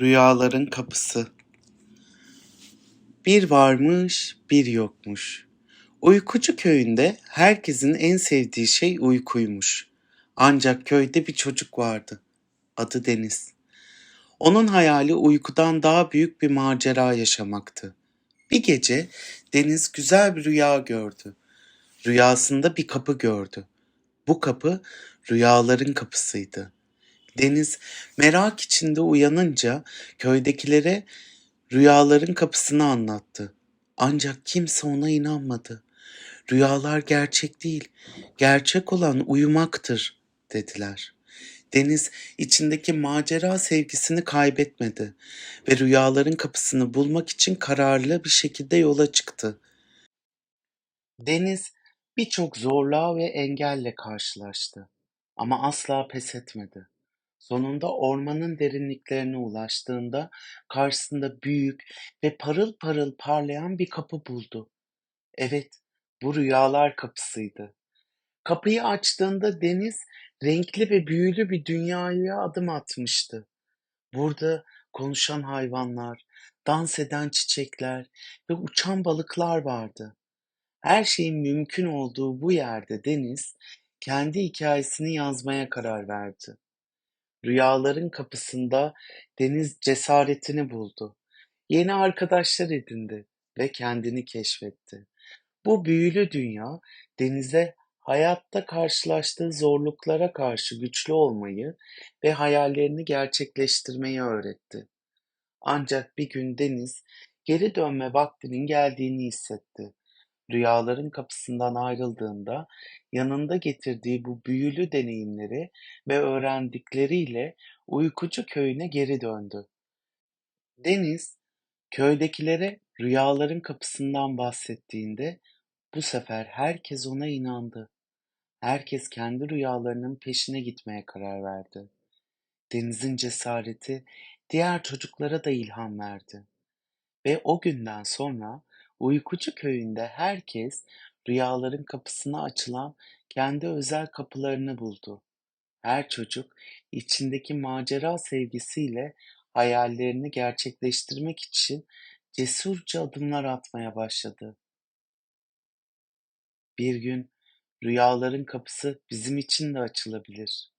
Rüyaların Kapısı Bir varmış, bir yokmuş. Uykucu köyünde herkesin en sevdiği şey uykuymuş. Ancak köyde bir çocuk vardı. Adı Deniz. Onun hayali uykudan daha büyük bir macera yaşamaktı. Bir gece Deniz güzel bir rüya gördü. Rüyasında bir kapı gördü. Bu kapı rüyaların kapısıydı. Deniz merak içinde uyanınca köydekilere rüyaların kapısını anlattı. Ancak kimse ona inanmadı. Rüyalar gerçek değil, gerçek olan uyumaktır dediler. Deniz içindeki macera sevgisini kaybetmedi ve rüyaların kapısını bulmak için kararlı bir şekilde yola çıktı. Deniz birçok zorluğa ve engelle karşılaştı ama asla pes etmedi. Sonunda ormanın derinliklerine ulaştığında karşısında büyük ve parıl parıl parlayan bir kapı buldu. Evet, bu rüyalar kapısıydı. Kapıyı açtığında deniz renkli ve büyülü bir dünyaya adım atmıştı. Burada konuşan hayvanlar, dans eden çiçekler ve uçan balıklar vardı. Her şeyin mümkün olduğu bu yerde Deniz kendi hikayesini yazmaya karar verdi. Rüyaların kapısında Deniz cesaretini buldu. Yeni arkadaşlar edindi ve kendini keşfetti. Bu büyülü dünya Deniz'e hayatta karşılaştığı zorluklara karşı güçlü olmayı ve hayallerini gerçekleştirmeyi öğretti. Ancak bir gün Deniz geri dönme vaktinin geldiğini hissetti. Rüyaların kapısından ayrıldığında yanında getirdiği bu büyülü deneyimleri ve öğrendikleriyle uykucu köyüne geri döndü. Deniz köydekilere rüyaların kapısından bahsettiğinde bu sefer herkes ona inandı. Herkes kendi rüyalarının peşine gitmeye karar verdi. Deniz'in cesareti diğer çocuklara da ilham verdi. Ve o günden sonra Uykucu köyünde herkes rüyaların kapısına açılan kendi özel kapılarını buldu. Her çocuk içindeki macera sevgisiyle hayallerini gerçekleştirmek için cesurca adımlar atmaya başladı. Bir gün rüyaların kapısı bizim için de açılabilir.